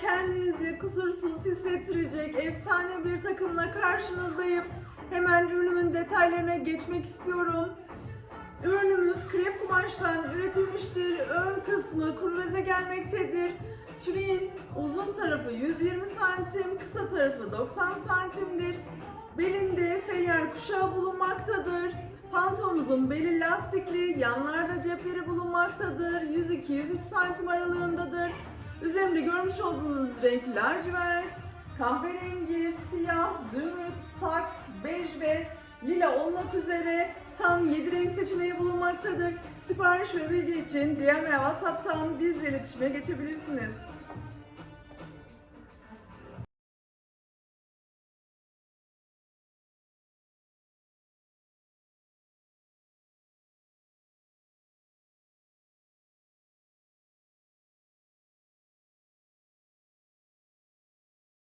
Kendinizi kusursuz hissettirecek efsane bir takımla karşınızdayım. Hemen ürünümün detaylarına geçmek istiyorum. Ürünümüz krep kumaştan üretilmiştir. Ön kısmı kurveze gelmektedir. Türin uzun tarafı 120 santim, kısa tarafı 90 santimdir. Belinde seyyar kuşağı bulunmaktadır. Pantolonumuzun beli lastikli, yanlarda cepleri bulunmaktadır. 102-103 santim aralığındadır. Üzerimde görmüş olduğunuz renk lacivert, kahverengi, siyah, zümrüt, saks, bej ve lila olmak üzere tam 7 renk seçeneği bulunmaktadır. Sipariş ve bilgi için DM veya WhatsApp'tan bizle iletişime geçebilirsiniz.